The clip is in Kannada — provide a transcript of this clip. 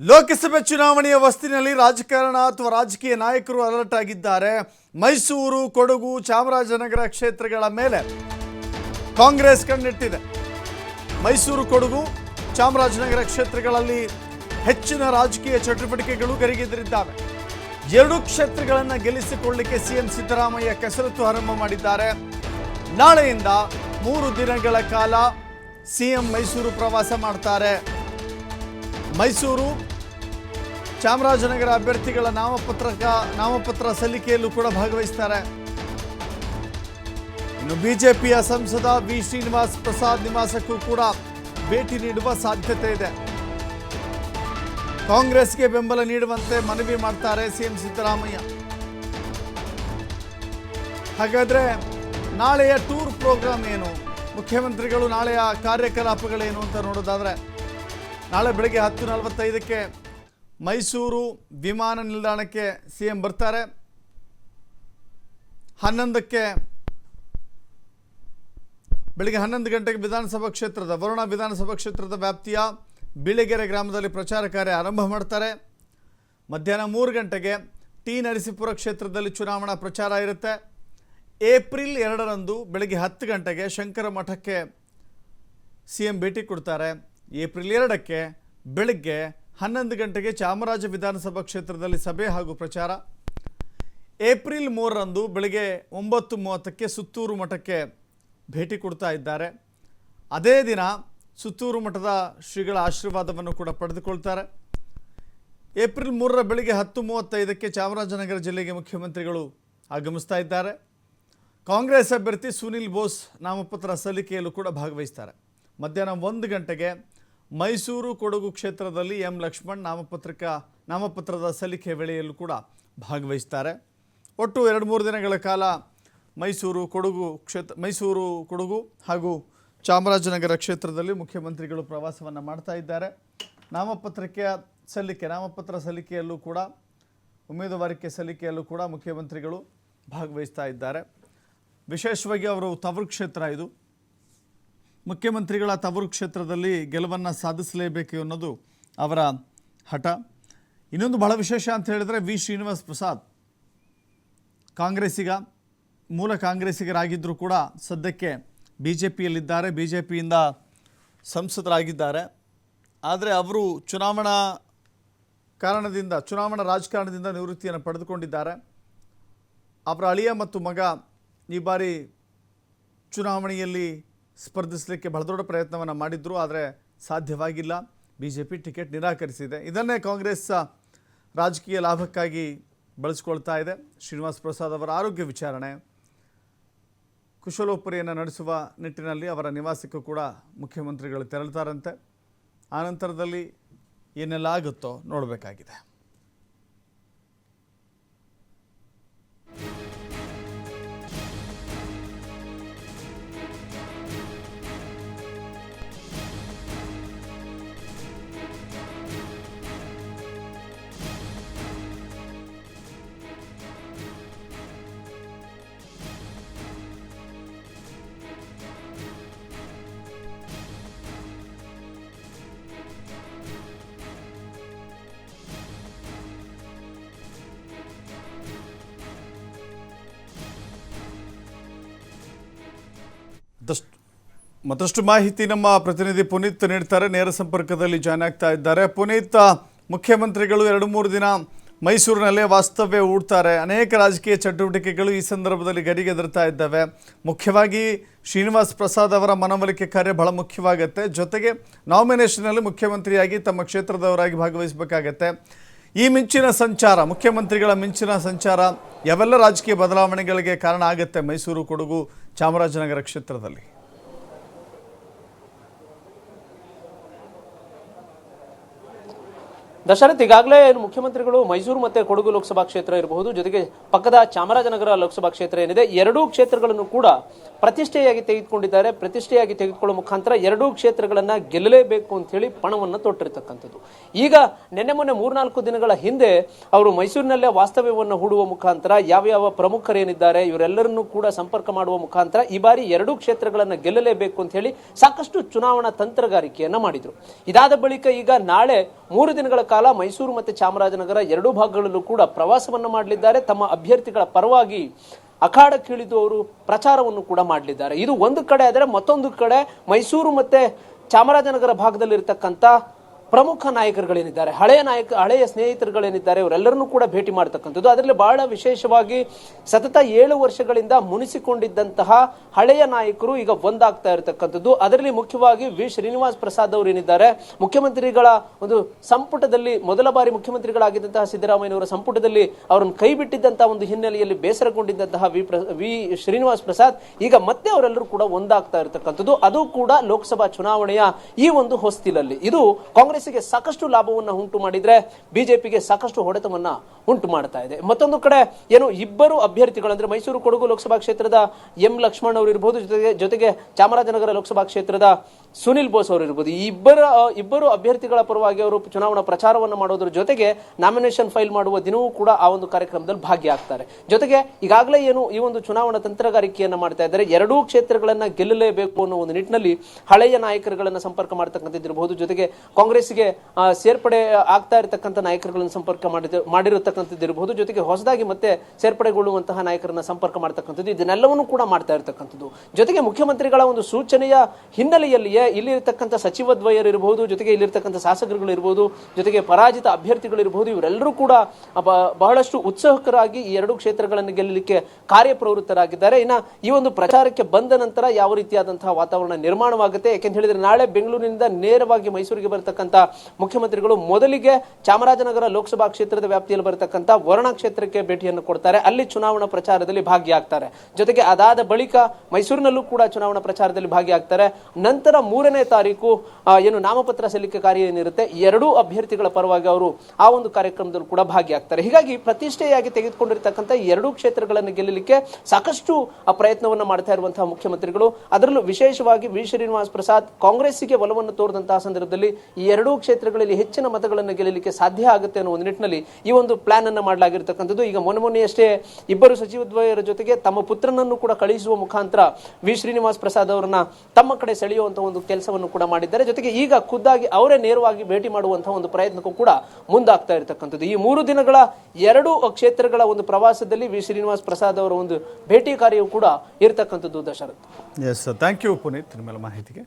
ಲೋಕಸಭೆ ಚುನಾವಣೆಯ ವಸ್ತಿನಲ್ಲಿ ರಾಜಕಾರಣ ಅಥವಾ ರಾಜಕೀಯ ನಾಯಕರು ಅಲರ್ಟ್ ಆಗಿದ್ದಾರೆ. ಮೈಸೂರು, ಕೊಡಗು, ಚಾಮರಾಜನಗರ ಕ್ಷೇತ್ರಗಳ ಮೇಲೆ ಕಾಂಗ್ರೆಸ್ ಕಣ್ಣಿಟ್ಟಿದೆ. ಮೈಸೂರು, ಕೊಡಗು, ಚಾಮರಾಜನಗರ ಕ್ಷೇತ್ರಗಳಲ್ಲಿ ಹೆಚ್ಚಿನ ರಾಜಕೀಯ ಚಟುವಟಿಕೆಗಳು ಗರಿಗೆದರಿದ್ದಾವೆ. ಎರಡು ಕ್ಷೇತ್ರಗಳನ್ನು ಗೆಲ್ಲಿಸಿಕೊಳ್ಳಲಿಕ್ಕೆ ಸಿಎಂ ಸಿದ್ದರಾಮಯ್ಯ ಕಸರತ್ತು ಆರಂಭ ಮಾಡಿದ್ದಾರೆ. ನಾಳೆಯಿಂದ ಮೂರು ದಿನಗಳ ಕಾಲ ಸಿಎಂ ಮೈಸೂರು ಪ್ರವಾಸ ಮಾಡ್ತಾರೆ. ಮೈಸೂರು ಚಾಮರಾಜನಗರ ಅಭ್ಯರ್ಥಿಗಳ ನಾಮಪತ್ರಕ ನಾಮಪತ್ರ ಸಲ್ಲಿಕೆಯಲ್ಲೂ ಕೂಡ ಭಾಗವಹಿಸ್ತಾರೆ. ಇನ್ನು ಬಿಜೆಪಿಯ ಸಂಸದ ವಿ. ಶ್ರೀನಿವಾಸ್ ಪ್ರಸಾದ್ ನಿವಾಸಕ್ಕೂ ಕೂಡ ಭೇಟಿ ನೀಡುವ ಸಾಧ್ಯತೆ ಇದೆ. ಕಾಂಗ್ರೆಸ್ಗೆ ಬೆಂಬಲ ನೀಡುವಂತೆ ಮನವಿ ಮಾಡ್ತಾರೆ ಸಿಎಂ ಸಿದ್ದರಾಮಯ್ಯ. ಹಾಗಾದ್ರೆ ನಾಳೆಯ ಟೂರ್ ಪ್ರೋಗ್ರಾಮ್ ಏನು? ಮುಖ್ಯಮಂತ್ರಿಗಳು ನಾಳೆಯ ಕಾರ್ಯಕಲಾಪಗಳೇನು ಅಂತ ನೋಡೋದಾದ್ರೆ ನಾಳೆ ಬೆಳಗ್ಗೆ ಹತ್ತು ನಲವತ್ತೈದಕ್ಕೆ ಮೈಸೂರು ವಿಮಾನ ನಿಲ್ದಾಣಕ್ಕೆ ಸಿ ಎಂ ಬರ್ತಾರೆ. ಹನ್ನೊಂದಕ್ಕೆ ಬೆಳಗ್ಗೆ ಹನ್ನೊಂದು ಗಂಟೆಗೆ ವಿಧಾನಸಭಾ ಕ್ಷೇತ್ರದ ವರುಣ ವಿಧಾನಸಭಾ ಕ್ಷೇತ್ರದ ವ್ಯಾಪ್ತಿಯ ಬಿಳಿಗೆರೆ ಗ್ರಾಮದಲ್ಲಿ ಪ್ರಚಾರ ಕಾರ್ಯ ಆರಂಭ ಮಾಡ್ತಾರೆ. ಮಧ್ಯಾಹ್ನ ಮೂರು ಗಂಟೆಗೆ ಟಿ ನರಸೀಪುರ ಕ್ಷೇತ್ರದಲ್ಲಿ ಚುನಾವಣಾ ಪ್ರಚಾರ ಇರುತ್ತೆ. ಏಪ್ರಿಲ್ ಎರಡರಂದು ಬೆಳಗ್ಗೆ ಹತ್ತು ಗಂಟೆಗೆ ಶಂಕರ ಮಠಕ್ಕೆ ಸಿ ಎಂ ಭೇಟಿ ಕೊಡ್ತಾರೆ. ಏಪ್ರಿಲ್ ಎರಡಕ್ಕೆ ಬೆಳಗ್ಗೆ ಹನ್ನೊಂದು ಗಂಟೆಗೆ ಚಾಮರಾಜ ವಿಧಾನಸಭಾ ಕ್ಷೇತ್ರದಲ್ಲಿ ಸಭೆ ಹಾಗೂ ಪ್ರಚಾರ. ಏಪ್ರಿಲ್ ಮೂರರಂದು ಬೆಳಗ್ಗೆ ಒಂಬತ್ತು ಮೂವತ್ತಕ್ಕೆ ಸುತ್ತೂರು ಮಠಕ್ಕೆ ಭೇಟಿ ಕೊಡ್ತಾ ಇದ್ದಾರೆ. ಅದೇ ದಿನ ಸುತ್ತೂರು ಮಠದ ಶ್ರೀಗಳ ಆಶೀರ್ವಾದವನ್ನು ಕೂಡ ಪಡೆದುಕೊಳ್ತಾರೆ. ಏಪ್ರಿಲ್ ಮೂರರ ಬೆಳಗ್ಗೆ ಹತ್ತು ಮೂವತ್ತೈದಕ್ಕೆ ಚಾಮರಾಜನಗರ ಜಿಲ್ಲೆಗೆ ಮುಖ್ಯಮಂತ್ರಿಗಳು ಆಗಮಿಸ್ತಾ ಇದ್ದಾರೆ. ಕಾಂಗ್ರೆಸ್ ಅಭ್ಯರ್ಥಿ ಸುನಿಲ್ ಬೋಸ್ ನಾಮಪತ್ರ ಸಲ್ಲಿಕೆಯಲ್ಲೂ ಕೂಡ ಭಾಗವಹಿಸ್ತಾರೆ. ಮಧ್ಯಾಹ್ನ ಒಂದು ಗಂಟೆಗೆ ಮೈಸೂರು ಕೊಡಗು ಕ್ಷೇತ್ರದಲ್ಲಿ ಎಂ ಲಕ್ಷ್ಮಣ್ ನಾಮಪತ್ರಕ, ನಾಮಪತ್ರದ ಸಲ್ಲಿಕೆ ವೇಳೆಯಲ್ಲೂ ಕೂಡ ಭಾಗವಹಿಸ್ತಾರೆ. ಒಟ್ಟು ಎರಡು ಮೂರು ದಿನಗಳ ಕಾಲ ಮೈಸೂರು ಕೊಡಗು ಕ್ಷೇತ್ರ, ಮೈಸೂರು ಕೊಡಗು ಹಾಗೂ ಚಾಮರಾಜನಗರ ಕ್ಷೇತ್ರದಲ್ಲಿ ಮುಖ್ಯಮಂತ್ರಿಗಳು ಪ್ರವಾಸವನ್ನು ಮಾಡ್ತಾ ಇದ್ದಾರೆ. ನಾಮಪತ್ರಕ್ಕೆ ಸಲ್ಲಿಕೆ, ನಾಮಪತ್ರ ಸಲ್ಲಿಕೆಯಲ್ಲೂ ಕೂಡ, ಉಮೇದುವಾರಿಕೆ ಸಲ್ಲಿಕೆಯಲ್ಲೂ ಕೂಡ ಮುಖ್ಯಮಂತ್ರಿಗಳು ಭಾಗವಹಿಸ್ತಾ ಇದ್ದಾರೆ. ವಿಶೇಷವಾಗಿ ಅವರು ತವರು ಕ್ಷೇತ್ರ ಇದು. ಮುಖ್ಯಮಂತ್ರಿಗಳ ತವರು ಕ್ಷೇತ್ರದಲ್ಲಿ ಗೆಲುವನ್ನು ಸಾಧಿಸಲೇಬೇಕು ಅನ್ನೋದು ಅವರ ಹಠ. ಇನ್ನೊಂದು ಬಹಳ ವಿಶೇಷ ಅಂತ ಹೇಳಿದ್ರೆ ವಿ. ಶ್ರೀನಿವಾಸ್ ಪ್ರಸಾದ್. ಕಾಂಗ್ರೆಸ್ಸಿಗ, ಮೂಲ ಕಾಂಗ್ರೆಸ್ಸಿಗರಾಗಿದ್ದರೂ ಕೂಡ ಸದ್ಯಕ್ಕೆ ಬಿ ಜೆ ಪಿಯಲ್ಲಿದ್ದಾರೆ ಬಿ ಜೆ ಪಿಯಿಂದ ಸಂಸದರಾಗಿದ್ದಾರೆ. ಆದರೆ ಅವರು ಚುನಾವಣಾ ಕಾರಣದಿಂದ, ಚುನಾವಣಾ ರಾಜಕಾರಣದಿಂದ ನಿವೃತ್ತಿಯನ್ನು ಪಡೆದುಕೊಂಡಿದ್ದಾರೆ. ಅವರ ಅಳಿಯ ಮತ್ತು ಮಗ ಈ ಬಾರಿ ಚುನಾವಣೆಯಲ್ಲಿ ಸ್ಪರ್ಧಿಸಲಿಕ್ಕೆ ಬಹಳ ದೊಡ್ಡ ಪ್ರಯತ್ನವನ್ನು ಮಾಡಿದ್ರು, ಆದರೆ ಸಾಧ್ಯವಾಗಿಲ್ಲ. ಬಿ ಜೆ ಪಿ ಟಿಕೆಟ್ ನಿರಾಕರಿಸಿದೆ. ಇದನ್ನೇ ಕಾಂಗ್ರೆಸ್ ರಾಜಕೀಯ ಲಾಭಕ್ಕಾಗಿ ಬಳಸ್ಕೊಳ್ತಾ ಇದೆ. ಶ್ರೀನಿವಾಸ್ ಪ್ರಸಾದ್ ಅವರ ಆರೋಗ್ಯ ವಿಚಾರಣೆ. ಕುಶಲೋಪರಿಯನ್ನು ನಡೆಸುವ ನಿಟ್ಟಿನಲ್ಲಿ ಅವರ ನಿವಾಸಕ್ಕೂ ಕೂಡ ಮುಖ್ಯಮಂತ್ರಿಗಳು ತೆರಳ್ತಾರಂತೆ. ಆನಂತರದಲ್ಲಿ ಏನೆಲ್ಲ ಆಗುತ್ತೋ ನೋಡಬೇಕಾಗಿದೆ. ಮತ್ತಷ್ಟು ಮಾಹಿತಿ ನಮ್ಮ ಪ್ರತಿನಿಧಿ ಪುನೀತ್ ನೀಡ್ತಾರೆ. ನೇರ ಸಂಪರ್ಕದಲ್ಲಿ ಜಾಯ್ನ್ ಆಗ್ತಾ ಇದ್ದಾರೆ. ಪುನೀತ್, ಮುಖ್ಯಮಂತ್ರಿಗಳು ಎರಡು ಮೂರು ದಿನ ಮೈಸೂರಿನಲ್ಲೇ ವಾಸ್ತವ್ಯ ಹೂಡ್ತಾರೆ. ಅನೇಕ ರಾಜಕೀಯ ಚಟುವಟಿಕೆಗಳು ಈ ಸಂದರ್ಭದಲ್ಲಿ ಗರಿಗೆದರ್ತಾ ಇದ್ದಾವೆ. ಮುಖ್ಯವಾಗಿ ಶ್ರೀನಿವಾಸ್ ಪ್ರಸಾದ್ ಅವರ ಮನವೊಲಿಕೆ ಕಾರ್ಯ ಬಹಳ ಮುಖ್ಯವಾಗುತ್ತೆ. ಜೊತೆಗೆ ನಾಮಿನೇಷನಲ್ಲಿ ಮುಖ್ಯಮಂತ್ರಿಯಾಗಿ ತಮ್ಮ ಕ್ಷೇತ್ರದವರಾಗಿ ಭಾಗವಹಿಸಬೇಕಾಗತ್ತೆ. ಈ ಮಿಂಚಿನ ಸಂಚಾರ, ಮುಖ್ಯಮಂತ್ರಿಗಳ ಮಿಂಚಿನ ಸಂಚಾರ ಯಾವೆಲ್ಲ ರಾಜಕೀಯ ಬದಲಾವಣೆಗಳಿಗೆ ಕಾರಣ ಆಗುತ್ತೆ ಮೈಸೂರು ಕೊಡಗು ಚಾಮರಾಜನಗರ ಕ್ಷೇತ್ರದಲ್ಲಿ? ದಶರಥ್ ಈಗಾಗಲೇ ಏನು ಮುಖ್ಯಮಂತ್ರಿಗಳು ಮೈಸೂರು ಮತ್ತೆ ಕೊಡಗು ಲೋಕಸಭಾ ಕ್ಷೇತ್ರ ಇರಬಹುದು. ಜೊತೆಗೆ ಪಕ್ಕದ ಚಾಮರಾಜನಗರ ಲೋಕಸಭಾ ಕ್ಷೇತ್ರ ಏನಿದೆ, ಎರಡೂ ಕ್ಷೇತ್ರಗಳನ್ನು ಕೂಡ ಪ್ರತಿಷ್ಠೆಯಾಗಿ ತೆಗೆದುಕೊಂಡಿದ್ದಾರೆ. ಪ್ರತಿಷ್ಠೆಯಾಗಿ ತೆಗೆದುಕೊಳ್ಳುವ ಮುಖಾಂತರ ಎರಡೂ ಕ್ಷೇತ್ರಗಳನ್ನ ಗೆಲ್ಲಲೇಬೇಕು ಅಂತ ಹೇಳಿ ಪಣವನ್ನು ತೊಟ್ಟಿರ್ತಕ್ಕಂಥದ್ದು. ಈಗ ನಿನ್ನೆ ಮೊನ್ನೆ ಮೂರ್ನಾಲ್ಕು ದಿನಗಳ ಹಿಂದೆ ಅವರು ಮೈಸೂರಿನಲ್ಲೇ ವಾಸ್ತವ್ಯವನ್ನು ಹೂಡುವ ಮುಖಾಂತರ ಯಾವ್ಯಾವ ಪ್ರಮುಖರೇನಿದ್ದಾರೆ, ಇವರೆಲ್ಲರನ್ನೂ ಕೂಡ ಸಂಪರ್ಕ ಮಾಡುವ ಮುಖಾಂತರ ಈ ಬಾರಿ ಎರಡೂ ಕ್ಷೇತ್ರಗಳನ್ನ ಗೆಲ್ಲಲೇಬೇಕು ಅಂತ ಹೇಳಿ ಸಾಕಷ್ಟು ಚುನಾವಣಾ ತಂತ್ರಗಾರಿಕೆಯನ್ನ ಮಾಡಿದ್ರು. ಇದಾದ ಬಳಿಕ ಈಗ ನಾಳೆ ಮೂರು ದಿನಗಳ ಕಾಲ ಮೈಸೂರು ಮತ್ತು ಚಾಮರಾಜನಗರ ಎರಡೂ ಭಾಗಗಳಲ್ಲೂ ಕೂಡ ಪ್ರವಾಸವನ್ನು ಮಾಡಲಿದ್ದಾರೆ. ತಮ್ಮ ಅಭ್ಯರ್ಥಿಗಳ ಪರವಾಗಿ ಅಖಾಡಕ್ಕಿಳಿದು ಅವರು ಪ್ರಚಾರವನ್ನು ಕೂಡ ಮಾಡಲಿದ್ದಾರೆ. ಇದು ಒಂದು ಕಡೆ ಆದರೆ ಮತ್ತೊಂದು ಕಡೆ ಮೈಸೂರು ಮತ್ತೆ ಚಾಮರಾಜನಗರ ಭಾಗದಲ್ಲಿರ್ತಕ್ಕಂಥ ಪ್ರಮುಖ ನಾಯಕರುಗಳೇನಿದ್ದಾರೆ, ಹಳೆಯ ನಾಯಕ, ಹಳೆಯ ಸ್ನೇಹಿತರುಗಳೇನಿದ್ದಾರೆ, ಇವರೆಲ್ಲರನ್ನೂ ಕೂಡ ಭೇಟಿ ಮಾಡ್ತಕ್ಕಂಥದ್ದು. ಅದರಲ್ಲಿ ಬಹಳ ವಿಶೇಷವಾಗಿ ಸತತ ಏಳು ವರ್ಷಗಳಿಂದ ಮುನಿಸಿಕೊಂಡಿದ್ದಂತಹ ಹಳೆಯ ನಾಯಕರು ಈಗ ಒಂದಾಗ್ತಾ ಇರತಕ್ಕಂಥದ್ದು. ಅದರಲ್ಲಿ ಮುಖ್ಯವಾಗಿ ವಿ. ಶ್ರೀನಿವಾಸ್ ಪ್ರಸಾದ್ ಅವರು ಏನಿದ್ದಾರೆ ಮುಖ್ಯಮಂತ್ರಿಗಳ ಒಂದು ಸಂಪುಟದಲ್ಲಿ, ಮೊದಲ ಬಾರಿ ಮುಖ್ಯಮಂತ್ರಿಗಳಾಗಿದ್ದಂತಹ ಸಿದ್ದರಾಮಯ್ಯನವರ ಸಂಪುಟದಲ್ಲಿ ಅವರನ್ನು ಕೈ ಬಿಟ್ಟಿದ್ದಂತಹ ಒಂದು ಹಿನ್ನೆಲೆಯಲ್ಲಿ ಬೇಸರಗೊಂಡಿದ್ದಂತಹ ವಿ. ವಿ. ಶ್ರೀನಿವಾಸ್ ಪ್ರಸಾದ್ ಈಗ ಮತ್ತೆ ಅವರೆಲ್ಲರೂ ಕೂಡ ಒಂದಾಗ್ತಾ ಇರತಕ್ಕಂಥದ್ದು. ಅದು ಕೂಡ ಲೋಕಸಭಾ ಚುನಾವಣೆಯ ಈ ಒಂದು ಹೊಸ್ತಿಲಲ್ಲಿ. ಇದು ಕಾಂಗ್ರೆಸ್ಗೆ ಸಾಕಷ್ಟು ಲಾಭವನ್ನ ಉಂಟು ಮಾಡಿದ್ರೆ ಬಿಜೆಪಿಗೆ ಸಾಕಷ್ಟು ಹೊಡೆತವನ್ನ ಉಂಟು ಮಾಡ್ತಾ ಇದೆ. ಮತ್ತೊಂದು ಕಡೆ, ಏನು ಇಬ್ಬರು ಅಭ್ಯರ್ಥಿಗಳು ಅಂದ್ರೆ ಮೈಸೂರು ಕೊಡಗು ಲೋಕಸಭಾ ಕ್ಷೇತ್ರದ ಎಂ ಲಕ್ಷ್ಮಣ್ ಅವರು ಇರಬಹುದು ಜೊತೆಗೆ ಜೊತೆಗೆ ಚಾಮರಾಜನಗರ ಲೋಕಸಭಾ ಕ್ಷೇತ್ರದ ಸುನಿಲ್ ಬೋಸ್ ಅವರು ಇರಬಹುದು ಈ ಇಬ್ಬರ ಇಬ್ಬರು ಅಭ್ಯರ್ಥಿಗಳ ಪರವಾಗಿ ಅವರು ಚುನಾವಣಾ ಪ್ರಚಾರವನ್ನು ಮಾಡೋದ್ರ ಜೊತೆಗೆ ನಾಮಿನೇಷನ್ ಫೈಲ್ ಮಾಡುವ ದಿನವೂ ಕೂಡ ಆ ಒಂದು ಕಾರ್ಯಕ್ರಮದಲ್ಲಿ ಭಾಗಿಯಾಗ್ತಾರೆ. ಜೊತೆಗೆ ಈಗಾಗಲೇ ಏನು ಈ ಒಂದು ಚುನಾವಣಾ ತಂತ್ರಗಾರಿಕೆಯನ್ನ ಮಾಡ್ತಾ ಇದ್ದಾರೆ. ಎರಡೂ ಕ್ಷೇತ್ರಗಳನ್ನ ಗೆಲ್ಲಲೇಬೇಕು ಅನ್ನೋ ಒಂದು ನಿಟ್ಟಿನಲ್ಲಿ ಹಳೆಯ ನಾಯಕರುಗಳನ್ನ ಸಂಪರ್ಕ ಮಾಡ್ತಕ್ಕಂಥದ್ದಿರಬಹುದು ಜೊತೆಗೆ ಕಾಂಗ್ರೆಸ್ಗೆ ಸೇರ್ಪಡೆ ಆಗ್ತಾ ಇರತಕ್ಕಂಥ ನಾಯಕರುಗಳನ್ನು ಸಂಪರ್ಕ ಮಾಡಿದ ಮಾಡಿರತಕ್ಕಂಥದ್ದಿರಬಹುದು ಜೊತೆಗೆ ಹೊಸದಾಗಿ ಮತ್ತೆ ಸೇರ್ಪಡೆಗೊಳ್ಳುವಂತಹ ನಾಯಕರನ್ನ ಸಂಪರ್ಕ ಮಾಡ್ತಕ್ಕಂಥದ್ದು, ಇದನ್ನೆಲ್ಲವನ್ನೂ ಕೂಡ ಮಾಡ್ತಾ ಇರತಕ್ಕಂಥದ್ದು. ಜೊತೆಗೆ ಮುಖ್ಯಮಂತ್ರಿಗಳ ಒಂದು ಸೂಚನೆಯ ಹಿನ್ನೆಲೆಯಲ್ಲಿಯೇ ಇಲ್ಲಿರ್ತಕ್ಕಂಥ ಸಚಿವ ಇರಬಹುದು ಜೊತೆಗೆ ಇಲ್ಲಿರ್ತಕ್ಕಂಥ ಶಾಸಕರುಗಳು ಇರಬಹುದು ಜೊತೆಗೆ ಪರಾಜಿತ ಅಭ್ಯರ್ಥಿಗಳು ಇರಬಹುದು ಇವರೆಲ್ಲರೂ ಕೂಡ ಬಹಳಷ್ಟು ಉತ್ಸಾಹಕರಾಗಿ ಈ ಎರಡು ಕ್ಷೇತ್ರಗಳನ್ನು ಗೆಲ್ಲಲಿಕ್ಕೆ ಕಾರ್ಯಪ್ರವೃತ್ತರಾಗಿದ್ದಾರೆ. ಇನ್ನ ಈ ಒಂದು ಪ್ರಚಾರಕ್ಕೆ ಬಂದ ನಂತರ ಯಾವ ರೀತಿಯಾದಂತಹ ವಾತಾವರಣ ನಿರ್ಮಾಣವಾಗುತ್ತೆ? ಯಾಕೆಂತ ಹೇಳಿದ್ರೆ ನಾಳೆ ಬೆಂಗಳೂರಿನಿಂದ ನೇರವಾಗಿ ಮೈಸೂರಿಗೆ ಬರತಕ್ಕಂಥ ಮುಖ್ಯಮಂತ್ರಿಗಳು ಮೊದಲಿಗೆ ಚಾಮರಾಜನಗರ ಲೋಕಸಭಾ ಕ್ಷೇತ್ರದ ವ್ಯಾಪ್ತಿಯಲ್ಲಿ ಬರತಕ್ಕಂಥ ವರುಣ ಕ್ಷೇತ್ರಕ್ಕೆ ಭೇಟಿಯನ್ನು ಕೊಡ್ತಾರೆ. ಅಲ್ಲಿ ಚುನಾವಣಾ ಪ್ರಚಾರದಲ್ಲಿ ಭಾಗಿಯಾಗ್ತಾರೆ. ಜೊತೆಗೆ ಅದಾದ ಬಳಿಕ ಮೈಸೂರಿನಲ್ಲೂ ಕೂಡ ಚುನಾವಣಾ ಪ್ರಚಾರದಲ್ಲಿ ಭಾಗಿಯಾಗ್ತಾರೆ. ನಂತರ ಮೂರನೇ ತಾರೀಕು ಏನು ನಾಮಪತ್ರ ಸಲ್ಲಿಕೆ ಕಾರ್ಯ ಏನಿರುತ್ತೆ, ಎರಡೂ ಅಭ್ಯರ್ಥಿಗಳ ಪರವಾಗಿ ಅವರು ಆ ಒಂದು ಕಾರ್ಯಕ್ರಮದಲ್ಲೂ ಕೂಡ ಭಾಗಿಯಾಗ್ತಾರೆ. ಹೀಗಾಗಿ ಪ್ರತಿಷ್ಠೆಯಾಗಿ ತೆಗೆದುಕೊಂಡಿರ್ತಕ್ಕಂಥ ಎರಡೂ ಕ್ಷೇತ್ರಗಳನ್ನು ಗೆಲ್ಲಲಿಕ್ಕೆ ಸಾಕಷ್ಟು ಪ್ರಯತ್ನವನ್ನು ಮಾಡ್ತಾ ಇರುವಂತಹ ಮುಖ್ಯಮಂತ್ರಿಗಳು. ಅದರಲ್ಲೂ ವಿಶೇಷವಾಗಿ ವಿ. ಶ್ರೀನಿವಾಸ್ ಪ್ರಸಾದ್ ಕಾಂಗ್ರೆಸ್ಸಿಗೆ ಒಲವನ್ನು ತೋರಿದಂತಹ ಸಂದರ್ಭದಲ್ಲಿ ಈ ಎರಡೂ ಕ್ಷೇತ್ರಗಳಲ್ಲಿ ಹೆಚ್ಚಿನ ಮತಗಳನ್ನು ಗೆಲ್ಲಲಿಕ್ಕೆ ಸಾಧ್ಯ ಆಗುತ್ತೆ ಅನ್ನೋ ಒಂದು ನಿಟ್ಟಿನಲ್ಲಿ ಈ ಒಂದು ಪ್ಲಾನ್ ಅನ್ನು ಮಾಡಲಾಗಿರ್ತಕ್ಕಂಥದ್ದು. ಈಗ ಮೊನ್ನೆ ಮೊನ್ನೆಯಷ್ಟೇ ಇಬ್ಬರು ಸಚಿವದ್ವಯರ ಜೊತೆಗೆ ತಮ್ಮ ಪುತ್ರನನ್ನು ಕೂಡ ಕಳುಹಿಸುವ ಮುಖಾಂತರ ವಿ. ಶ್ರೀನಿವಾಸ್ ಪ್ರಸಾದ್ ಅವರನ್ನ ತಮ್ಮ ಕಡೆ ಸೆಳೆಯುವಂತಹ ಒಂದು ಕೆಲಸವನ್ನು ಕೂಡ ಮಾಡಿದ್ದಾರೆ. ಜೊತೆಗೆ ಈಗ ಖುದ್ದಾಗಿ ಅವರೇ ನೇರವಾಗಿ ಭೇಟಿ ಮಾಡುವಂತಹ ಒಂದು ಪ್ರಯತ್ನಕ್ಕೂ ಕೂಡ ಮುಂದಾಗ್ತಾ ಇರತಕ್ಕಂಥದ್ದು. ಈ ಮೂರು ದಿನಗಳ ಎರಡು ಕ್ಷೇತ್ರಗಳ ಒಂದು ಪ್ರವಾಸದಲ್ಲಿ ವಿ. ಶ್ರೀನಿವಾಸ್ ಪ್ರಸಾದ್ ಅವರ ಒಂದು ಭೇಟಿ ಕಾರ್ಯವು ಕೂಡ ಇರತಕ್ಕಂಥದ್ದು Dasharath. Yes thank you Puneeth ನಿಮ್ಮೆಲ್ಲ ಮಾಹಿತಿಗೆ.